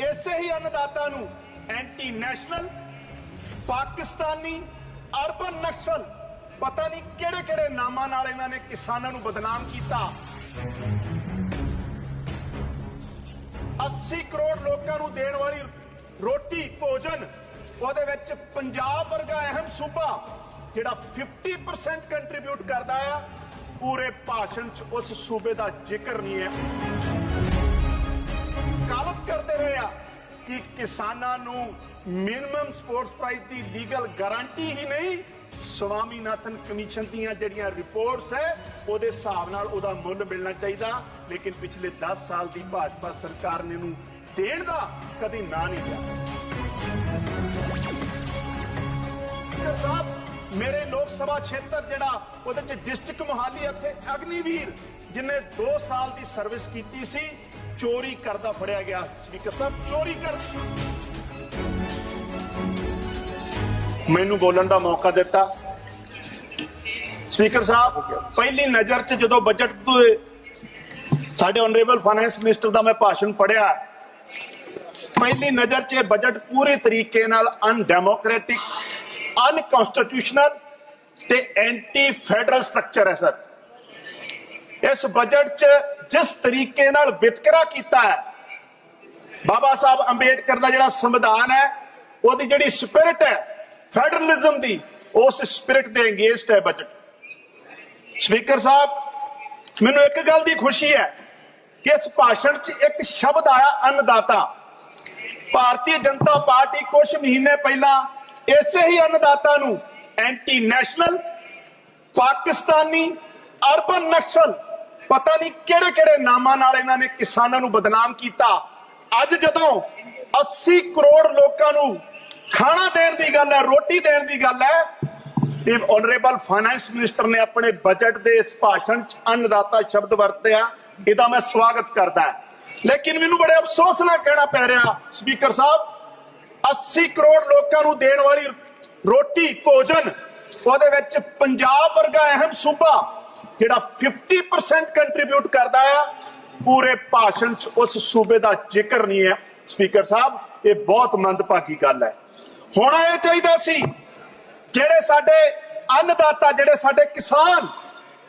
ਇਸੇ ਹੀ ਅੰਨਦਾਤਾ ਨੂੰ anti national Pakistani urban Naxal ਪਤਾ ਨਹੀਂ ਕਿਹੜੇ ਕਿਹੜੇ ਨਾਮਾਂ ਨਾਲ ਇਹਨਾਂ ਨੇ ਕਿਸਾਨਾਂ ਨੂੰ ਬਦਨਾਮ ਕੀਤਾ। 80 ਕਰੋੜ ਲੋਕਾਂ ਨੂੰ ਦੇਣ ਵਾਲੀ ਰੋਟੀ, ਭੋਜਨ, ਉਹਦੇ ਵਿੱਚ ਪੰਜਾਬ ਵਰਗਾ ਅਹਿਮ ਸੂਬਾ ਜਿਹੜਾ 50% ਕੰਟਰੀਬਿਊਟ ਕਰਦਾ ਆ, ਪੂਰੇ ਭਾਸ਼ਣ 'ਚ ਉਸ ਸੂਬੇ ਦਾ ਜ਼ਿਕਰ ਨਹੀਂ ਹੈ। ਕਰਦੇ ਰਹੇ ਆ ਕਿ ਕਿਸਾਨਾਂ ਨੂੰ ਮਿਨੀਮਮ ਸਪੋਰਟਸ ਪ੍ਰਾਈਸ ਦੀ ਲੀਗਲ ਗਾਰੰਟੀ ਹੀ ਨਹੀਂ, ਸਵਾਮੀਨਾਥਨ ਕਮਿਸ਼ਨ ਦੀਆਂ ਜਿਹੜੀਆਂ ਰਿਪੋਰਟਸ ਹੈ, ਉਹਦੇ ਹਿਸਾਬ ਨਾਲ ਉਹਦਾ ਮੁੱਲ ਮਿਲਣਾ ਚਾਹੀਦਾ, ਲੇਕਿਨ ਪਿਛਲੇ 10 ਸਾਲ ਦੀ ਭਾਜਪਾ ਸਰਕਾਰ ਨੇ ਇਹਨੂੰ ਦੇਣ ਦਾ ਕਦੀ ਨਾ ਨਹੀਂ ਲਿਆ। ਸਾਹਿਬ ਮੇਰੇ ਲੋਕ ਸਭਾ ਖੇਤਰ ਜਿਹੜਾ ਉਹਦੇ ਚ ਡਿਸਟ੍ਰਿਕਟ ਮੋਹਾਲੀ ਇੱਥੇ, ਅਗਨੀਵੀਰ, ਜਿਨੇ 2 ਸਾਲ ਦੀ ਸਰਵਿਸ ਕੀਤੀ ਸੀ, ਚੋਰੀ ਕਰਦਾ ਫੜਿਆ ਗਿਆ ਸਪੀਕਰ ਸਾਹਿਬ, ਚੋਰੀ ਕਰ ਮੈਨੂੰ ਬੋਲਣ ਦਾ ਮੌਕਾ ਦਿੱਤਾ। ਸਪੀਕਰ ਸਾਹਿਬ, ਪਹਿਲੀ ਨਜ਼ਰ 'ਚ ਜਦੋਂ ਬਜਟ ਸਾਡੇ ਆਨਰੇਬਲ ਫਾਈਨੈਂਸ ਮਿਨਿਸਟਰ ਦਾ ਮੈਂ ਭਾਸ਼ਣ ਪੜਿਆ ਪਹਿਲੀ ਨਜ਼ਰ 'ਚ ਇਹ ਬਜਟ ਪੂਰੇ ਤਰੀਕੇ ਨਾਲ ਅਨਡੈਮੋਕ੍ਰੈਟਿਕ ਅਨਕਨਸਟੀਟਿਊਸ਼ਨਲ ਤੇ ਐਂਟੀ ਫੈਡਰਲ ਸਟਰਕਚਰ ਹੈ ਸਰ ਇਸ ਬਜਟ 'ਚ ਜਿਸ ਤਰੀਕੇ ਨਾਲ ਵਿਤਕਰਾ ਕੀਤਾ ਹੈ, ਬਾਬਾ ਸਾਹਿਬ ਅੰਬੇਡਕਰ ਦਾ ਜਿਹੜਾ ਸੰਵਿਧਾਨ ਹੈ, ਉਹਦੀ ਜਿਹੜੀ ਸਪਿਰਿਟ ਹੈ ਫੈਡਰਲਿਜ਼ਮ ਦੀ, ਉਸ ਸਪਿਰਿਟ ਦੇ ਅਗੇਂਸਟ ਹੈ ਬਜਟ ਸਪੀਕਰ ਸਾਹਿਬ, ਮੈਨੂੰ ਇੱਕ ਗੱਲ ਦੀ ਖੁਸ਼ੀ ਹੈ ਕਿ ਇਸ ਭਾਸ਼ਣ 'ਚ ਇੱਕ ਸ਼ਬਦ ਆਇਆ, ਅੰਨਦਾਤਾ। ਭਾਰਤੀ ਜਨਤਾ ਪਾਰਟੀ ਕੁਝ ਮਹੀਨੇ ਪਹਿਲਾਂ ਇਸੇ ਹੀ ਅੰਨਦਾਤਾ ਨੂੰ anti national Pakistani urban Naxal ਪਤਾ ਨਹੀਂ ਕਿਹੜੇ ਕਿਹੜੇ ਨਾਮਾਂ ਨਾਲ ਇਹਨਾਂ ਨੇ ਕਿਸਾਨਾਂ ਨੂੰ ਬਦਨਾਮ ਕੀਤਾ। ਅੱਜ ਜਦੋਂ 80 ਕਰੋੜ ਲੋਕਾਂ ਨੂੰ ਖਾਣਾ ਦੇਣ ਦੀ ਗੱਲ ਹੈ, ਰੋਟੀ ਦੇਣ ਦੀ ਗੱਲ ਹੈ, ਤੇ ਆਨਰੇਬਲ ਫਾਈਨੈਂਸ ਮਿਨਿਸਟਰ ਨੇ ਆਪਣੇ ਬਜਟ ਦੇ ਇਸ ਭਾਸ਼ਣ 'ਚ ਅੰਨਦਾਤਾ ਸ਼ਬਦ ਵਰਤਿਆ, ਇਹਦਾ ਮੈਂ ਸਵਾਗਤ ਕਰਦਾ। ਲੇਕਿਨ ਮੈਨੂੰ ਬੜੇ ਅਫਸੋਸ ਨਾਲ ਕਹਿਣਾ ਪੈ ਰਿਹਾ, ਸਪੀਕਰ ਸਾਹਿਬ 80 ਕਰੋੜ ਲੋਕਾਂ ਨੂੰ ਦੇਣ ਵਾਲੀ ਰੋਟੀ, ਭੋਜਨ, ਉਹਦੇ ਵਿੱਚ ਪੰਜਾਬ ਵਰਗਾ ਅਹਿਮ ਸੂਬਾ ਜਿਹੜਾ 50% ਕੰਟਰੀਬਿਊਟ ਕਰਦਾ ਆ, ਪੂਰੇ ਭਾਸ਼ਣ 'ਚ ਉਸ ਸੂਬੇ ਦਾ ਜ਼ਿਕਰ ਨਹੀਂ ਹੈ। ਸਪੀਕਰ ਸਾਹਿਬ, ਇਹ ਬਹੁਤ ਮੰਦਭਾਗੀ ਗੱਲ ਹੈ। ਹੋਣਾ ਇਹ ਚਾਹੀਦਾ ਸੀ, ਜਿਹੜੇ ਸਾਡੇ ਅੰਨਦਾਤਾ, ਜਿਹੜੇ ਸਾਡੇ ਕਿਸਾਨ,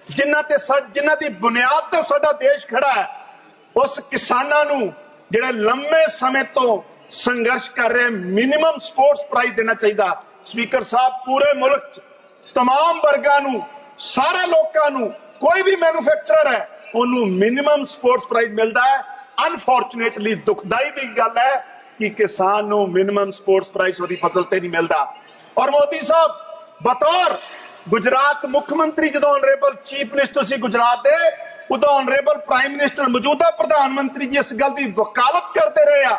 ਜਿਨ੍ਹਾਂ ਤੇ ਸਾ- ਜਿਨ੍ਹਾਂ ਦੀ ਬੁਨਿਆਦ ਤੇ ਸਾਡਾ ਦੇਸ਼ ਖੜਾ ਹੈ, ਉਸ ਕਿਸਾਨਾਂ ਨੂੰ ਜਿਹੜੇ ਲੰਮੇ ਸਮੇਂ ਤੋਂ ਸੰਘਰਸ਼ ਕਰ ਰਹੇ ਮਿਨੀਮਮ ਸਪੋਰਟਸ ਪ੍ਰਾਈਸ ਦੇਣਾ ਚਾਹੀਦਾ ਸਪੀਕਰ ਸਾਹਿਬ ਪੂਰੇ ਮੁਲਕ 'ਚ तमाम ਵਰਗਾਂ ਨੂੰ ਸਾਰੇ ਲੋਕਾਂ ਨੂੰ ਕੋਈ ਵੀ ਮੈਨੂਫੈਕਚਰਰ ਹੈ ਉਹਨੂੰ ਮਿਨੀਮਮ ਸਪੋਰਟਸ ਪ੍ਰਾਈਸ ਮਿਲਦਾ ਹੈ ਅਨਫੋਰਚੂਨੇਟਲੀ ਦੁਖਦਾਈ ਦੀ ਗੱਲ ਹੈ ਕਿ ਕਿਸਾਨ ਨੂੰ ਮਿਨੀਮਮ ਸਪੋਰਟਸ ਪ੍ਰਾਈਸ ਉਹਦੀ ਫਸਲ ਤੇ ਨਹੀਂ ਮਿਲਦਾ ਔਰ ਮੋਦੀ ਸਾਹਿਬ ਬਤੌਰ ਗੁਜਰਾਤ ਮੁੱਖ ਮੰਤਰੀ ਜਦੋਂ ਆਨਰੇਬਲ ਚੀਫ ਮਿਨਿਸਟਰ ਸੀ ਗੁਜਰਾਤ ਦੇ ਉਦੋਂ ਆਨਰੇਬਲ ਪ੍ਰਾਈਮ ਮਿਨਿਸਟਰ ਮੌਜੂਦਾ ਪ੍ਰਧਾਨ ਮੰਤਰੀ ਜੀ ਇਸ ਗੱਲ ਦੀ ਵਕਾਲਤ ਕਰਦੇ ਰਹੇ ਆ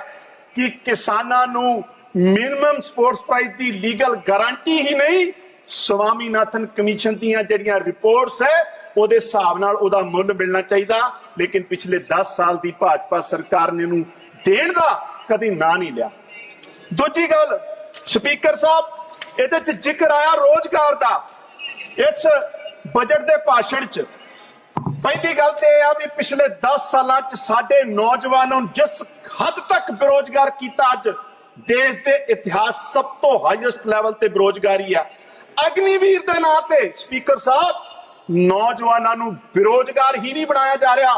ਕਿ ਕਿਸਾਨਾਂ ਨੂੰ ਮਿਨੀਮਮ ਸਪੋਰਟਸ ਪ੍ਰਾਈਸ ਦੀ ਲੀਗਲ ਗਾਰੰਟੀ ਹੀ ਨਹੀਂ, ਸਵਾਮੀਨਾਥਨ ਕਮਿਸ਼ਨ ਦੀਆਂ ਜਿਹੜੀਆਂ ਰਿਪੋਰਟਸ ਹੈ, ਉਹਦੇ ਹਿਸਾਬ ਨਾਲ ਉਹਦਾ ਮੁੱਲ ਮਿਲਣਾ ਚਾਹੀਦਾ। ਲੇਕਿਨ ਪਿਛਲੇ 10 ਸਾਲ ਦੀ ਭਾਜਪਾ ਸਰਕਾਰ ਨੇ ਇਹਨੂੰ ਦੇਣ ਦਾ ਕਦੀ ਨਾ ਨਹੀਂ ਲਿਆ। ਦੂਜੀ ਗੱਲ, ਸਪੀਕਰ ਸਾਹਿਬ, ਇਹਦੇ ਚ ਜ਼ਿਕਰ ਆਇਆ ਰੋਜ਼ਗਾਰ ਦਾ। ਇਸ ਬਜਟ ਦੇ ਭਾਸ਼ਣ ਚ ਪਹਿਲੀ ਗੱਲ ਤੇ ਇਹ ਆ ਵੀ ਪਿਛਲੇ 10 ਸਾਲਾਂ ਚ ਸਾਡੇ ਨੌਜਵਾਨਾਂ ਨੂੰ ਜਿਸ ਹੱਦ ਤੱਕ ਬੇਰੋਜ਼ਗਾਰ ਕੀਤਾ ਅੱਜ, ਦੇਸ਼ ਦੇ ਇਤਿਹਾਸ ਸਭ ਤੋਂ ਹਾਈਐਸਟ ਲੈਵਲ ਤੇ ਬੇਰੋਜ਼ਗਾਰੀ ਆ। ਅਗਨੀਵੀਰ ਦੇ ਨਾਂ ਤੇ ਸਪੀਕਰ ਸਾਹਿਬ, ਨੌਜਵਾਨਾਂ ਨੂੰ ਬੇਰੋਜ਼ਗਾਰ ਹੀ ਨਹੀਂ ਬਣਾਇਆ ਜਾ ਰਿਹਾ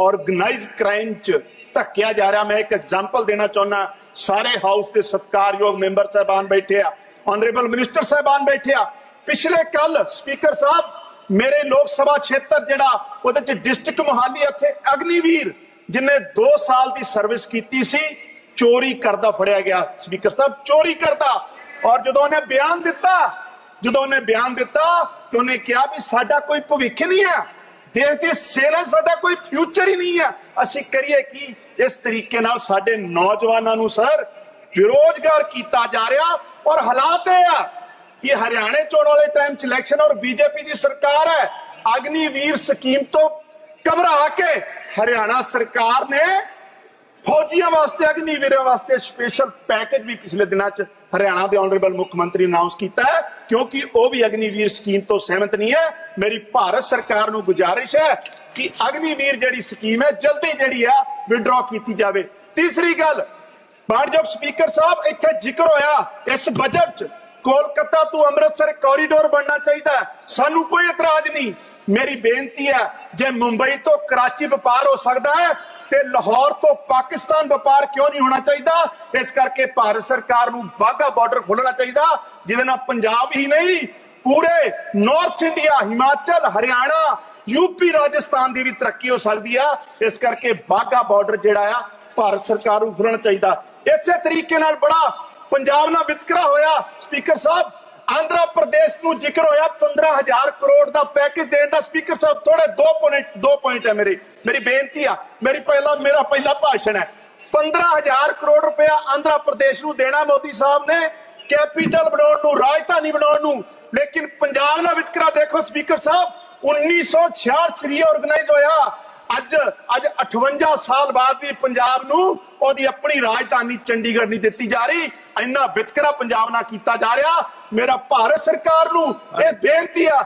ਆਰਗੇਨਾਈਜ਼ ਕ੍ਰਾਈਮ ਚ ਧੱਕਿਆ ਜਾ ਰਿਹਾ। ਮੈਂ ਇੱਕ ਐਗਜ਼ਾਮਪਲ ਦੇਣਾ ਚਾਹੁੰਦਾ ਸਾਰੇ ਹਾਊਸ ਦੇ ਸਤਿਕਾਰਯੋਗ ਮੈਂਬਰ ਸਾਹਿਬਾਨ ਬੈਠੇ ਆ ਆਨਰੇਬਲ ਮਿਨਿਸਟਰ ਸਾਹਿਬਾਨ ਬੈਠੇ ਆ। ਪਿਛਲੇ ਕੱਲ ਸਪੀਕਰ ਸਾਹਿਬ ਮੇਰੇ ਲੋਕ ਸਭਾ ਖੇਤਰ ਜਿਹੜਾ ਉਹਦੇ ਚ ਡਿਸਟ੍ਰਿਕਟ ਮੋਹਾਲੀ ਇੱਥੇ ਅਗਨੀਵੀਰ, ਜਿਨੇ 2 ਸਾਲ ਦੀ ਸਰਵਿਸ ਕੀਤੀ ਸੀ, ਚੋਰੀ ਕਰਦਾ ਫੜਿਆ ਗਿਆ ਸਪੀਕਰ ਸਾਹਿਬ, ਚੋਰੀ ਕਰਦਾ। ਔਰ ਜਦੋਂ ਉਹਨੇ ਬਿਆਨ ਦਿੱਤਾ, ਜਦੋਂ ਉਹਨੇ ਬਿਆਨ ਦਿੱਤਾ, ਤੇ ਉਹਨੇ ਕਿਹਾ ਵੀ ਸਾਡਾ ਕੋਈ ਭਵਿੱਖ ਨਹੀਂ ਹੈ ਦੇਸ਼ ਦੇ ਸੇਨਾ ਸਾਡਾ ਕੋਈ ਫਿਊਚਰ ਹੀ ਨਹੀਂ ਹੈ ਅਸੀਂ ਕਰੀਏ ਕੀ? ਇਸ ਤਰੀਕੇ ਨਾਲ ਸਾਡੇ ਨੌਜਵਾਨਾਂ ਨੂੰ ਸਰ ਬੇਰੋਜ਼ਗਾਰ ਕੀਤਾ ਜਾ ਰਿਹਾ। ਔਰ ਹਾਲਾਤ ਇਹ ਆ ਕਿ ਹਰਿਆਣੇ ਚੋਣ ਵਾਲੇ ਟਾਈਮ ਚ ਇਲੈਕਸ਼ਨ ਔਰ ਬੀਜੇਪੀ ਦੀ ਸਰਕਾਰ ਹੈ। ਅਗਨੀਵੀਰ ਸਕੀਮ ਤੋਂ ਘਬਰਾ ਕੇ ਹਰਿਆਣਾ ਸਰਕਾਰ ਨੇ ਫੌਜੀਆਂ ਵਾਸਤੇ, ਅਗਨੀਵੀਰਾਂ ਵਾਸਤੇ ਸਪੈਸ਼ਲ ਪੈਕੇਜ ਵੀ ਪਿਛਲੇ ਦਿਨਾਂ 'ਚ ਹਰਿਆਣਾ ਦੇ ਆਨਰੇਬਲ ਮੁੱਖ ਮੰਤਰੀ ਅਨਾਉਂਸ ਕੀਤਾ ਹੈ, ਕਿਉਂਕਿ ਉਹ ਵੀ ਅਗਨੀਵੀਰ ਸਕੀਮ ਤੋਂ ਸਹਿਮਤ ਨਹੀਂ ਹੈ। ਮੇਰੀ ਭਾਰਤ ਸਰਕਾਰ ਨੂੰ ਗੁਜ਼ਾਰਿਸ਼ ਹੈ ਕਿ ਅਗਨੀਵੀਰ ਜਿਹੜੀ ਸਕੀਮ ਹੈ, ਜਲਦੀ ਜਿਹੜੀ ਆ ਵਿਡਰਾ ਕੀਤੀ ਜਾਵੇ। ਤੀਸਰੀ ਗੱਲ ਮਾਨਯੋਗ ਸਪੀਕਰ ਸਾਹਿਬ, ਇੱਥੇ ਜ਼ਿਕਰ ਹੋਇਆ ਇਸ ਬਜਟ 'ਚ ਕੋਲਕਾਤਾ ਤੋਂ ਅੰਮ੍ਰਿਤਸਰ ਕੋਰੀਡੋਰ ਬਣਨਾ ਚਾਹੀਦਾ ਸਾਨੂੰ ਕੋਈ ਇਤਰਾਜ਼ ਨਹੀਂ ਮੇਰੀ ਬੇਨਤੀ ਹੈ ਜੇ ਮੁੰਬਈ ਤੋਂ ਕਰਾਚੀ ਵਪਾਰ ਹੋ ਸਕਦਾ ਹੈ ਤੇ ਲਾਹੌਰ ਤੋਂ ਪਾਕਿਸਤਾਨ ਵਪਾਰ ਕਿਉਂ ਨਹੀਂ ਹੋਣਾ ਚਾਹੀਦਾ ਇਸ ਕਰਕੇ ਭਾਰਤ ਸਰਕਾਰ ਨੂੰ ਬਾਗਾ ਬਾਰਡਰ ਖੋਲਣਾ ਚਾਹੀਦਾ ਜਿਹਦੇ ਨਾਲ ਪੰਜਾਬ ਹੀ ਨਹੀਂ ਪੂਰੇ north India Himachal Haryana UP Rajasthan ਦੀ ਵੀ ਤਰੱਕੀ ਹੋ ਸਕਦੀ ਆ ਇਸ ਕਰਕੇ ਬਾਗਾ ਬਾਰਡਰ ਜਿਹੜਾ ਆ ਭਾਰਤ ਸਰਕਾਰ ਨੂੰ ਖੋਲਣਾ ਚਾਹੀਦਾ ਇਸੇ ਤਰੀਕੇ ਨਾਲ ਬੜਾ ਪੰਜਾਬ ਨਾਲ ਵਿਤਕਰਾ ਹੋਇਆ। ਸਪੀਕਰ ਸਾਹਿਬ, ਆਂਧਰਾ ਪ੍ਰਦੇਸ਼ ਨੂੰ ਜ਼ਿਕਰ ਹੋਇਆ। 15000 ਕਰੋੜ ਦਾ ਪੈਕੇਜ ਦੇਣ ਦਾ। ਸਪੀਕਰ ਸਾਹਿਬ ਥੋੜੇ ਦੋ ਪੁਆਇੰਟ ਦੋ ਪੁਆਇੰਟ ਹੈ ਮੇਰੀ। ਮੇਰੀ ਬੇਨਤੀ ਆ। ਮੇਰੀ ਪਹਿਲਾ, ਮੇਰਾ ਪਹਿਲਾ ਭਾਸ਼ਣ ਹੈ। 15000 ਕਰੋੜ ਰੁਪਇਆ ਆਂਧਰਾ ਪ੍ਰਦੇਸ਼ ਨੂੰ ਦੇਣਾ ਮੋਦੀ ਸਾਹਿਬ ਨੇ। ਕੈਪੀਟਲ ਬਣਾਉਣ ਨੂੰ, ਰਾਜਧਾਨੀ ਬਣਾਉਣ ਨੂੰ। ਲੇਕਿਨ ਪੰਜਾਬ ਨਾਲ ਵਿਤਕਰਾ ਦੇਖੋ ਸਪੀਕਰ ਸਾਹਿਬ 1966 ਚ ਰੀਆਰਗਨਾਈਜ਼ ਹੋਇਆ। ਅੱਜ ਅੱਜ 58 ਸਾਲ ਬਾਅਦ ਵੀ ਪੰਜਾਬ ਨੂੰ ਉਹਦੀ ਆਪਣੀ ਰਾਜਧਾਨੀ ਚੰਡੀਗੜ੍ਹ ਨਹੀਂ ਦਿੱਤੀ ਜਾ ਰਹੀ। ਇੰਨਾ ਵਿਤਕਰਾ ਪੰਜਾਬ ਨਾਲ ਕੀਤਾ ਜਾ ਰਿਹਾ ਮੇਰਾ ਭਾਰਤ ਸਰਕਾਰ ਨੂੰ ਇਹ ਬੇਨਤੀ ਆ